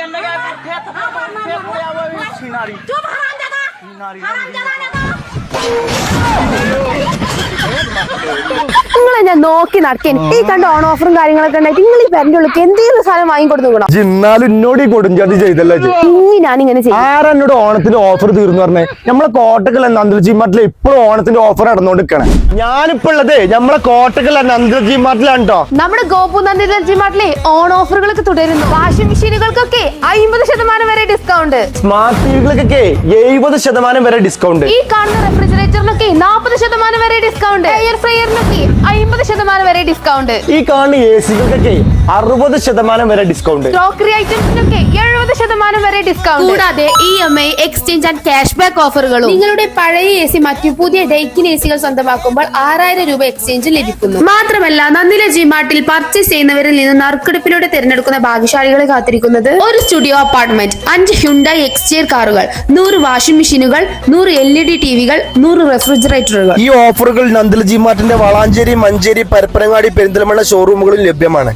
জান্নাকে মুখে হাত মুখে পড়ে যাবো আমি সিনারি চুপ হারাম দাদা সিনারি হারাম দাদা ഞാൻ നോക്കി നടക്കേൻ ഈ കണ്ട ഓൺ ഓഫറും കാര്യങ്ങളൊക്കെ ഉണ്ടായിട്ട് നിങ്ങൾ ഈ പെരന്റെ ഉള്ളിൽ എന്തെങ്കിലും സാധനം വാങ്ങിക്കൊടുത്തു കൊടുക്കണം എന്നോട് ഈ ചെയ്തല്ലോ. ഇനി ചെയ്യും. ആരാ എന്നോട് ഓണത്തിന്റെ ഓഫർ തീർന്നു പറഞ്ഞേ? നമ്മളെ കോട്ടക്കൽ നന്ദജി മാർട്ടിൽ ഇപ്പോഴും ഓണത്തിന്റെ ഓഫർ നടന്നുകൊണ്ടിരിക്കണേ ഞാനിപ്പോ ഉള്ളത് നമ്മളെ കോട്ടക്കൽ നന്ദജി മാർട്ടിലാണ് കേട്ടോ നമ്മുടെ ഗോപു നന്ദി മാർട്ടിലെ ഓൺ ഓഫറുകളൊക്കെ തുടരുന്നു. വാഷിംഗ് മെഷീനുകൾക്കൊക്കെ അമ്പത് ശതമാനം വരെ ഡിസ്കൗണ്ട് സ്മാർട്ട് ടിവികൾക്കൊക്കെ എഴുപത് ശതമാനം വരെ ഡിസ്കൗണ്ട് ഈ കാണുന്ന റെഫ്രിജറേറ്ററിനൊക്കെ ശതമാനം വരെ ഡിസ്കൗണ്ട് എയർ ഫ്രയറിനൊക്കെ അമ്പത് ശതമാനം വരെ ഡിസ്കൗണ്ട് ഈ കാണുന്ന എ സികൾക്കൊക്കെ അറുപത് ശതമാനം വരെ ഡിസ്കൗണ്ട് ക്രോക്കറി ഐറ്റംസിനൊക്കെ ഡിസ്കൗണ്ട് കൂടാതെ E M I exchange and cash back ഓഫറുകളും നിങ്ങളുടെ പഴയ എ സി മറ്റു പുതിയ ഡേക്കിൻ എ സികൾ സ്വന്തമാക്കുമ്പോൾ ആറായിരം രൂപ എക്സ്ചേഞ്ച് ലഭിക്കുന്നു. മാത്രമല്ല നന്ദില ജിമാർട്ടിൽ പർച്ചേസ് ചെയ്യുന്നവരിൽ നിന്ന് നറുക്കെടുപ്പിലൂടെ തിരഞ്ഞെടുക്കുന്ന ഭാഗ്യശാലികളെ കാത്തിരിക്കുന്നത്. ഒരു സ്റ്റുഡിയോ അപ്പാർട്ട്മെന്റ് അഞ്ച് ഹ്യുണ്ടായി എക്സ്ചേർ കാറുകൾ നൂറ് വാഷിംഗ് മെഷീനുകൾ നൂറ് എൽ ഇ ഡി ടിവികൾ നൂറ് റെഫ്രിജറേറ്ററുകൾ ഈ ഓഫറുകൾ നന്ദലജി മാർട്ടിന്റെ വളാഞ്ചേരി മഞ്ചേരി പരപ്പനങ്ങാടി പെരിന്തൽമണ്ണ ഷോറൂമുകളിൽ ലഭ്യമാണ്.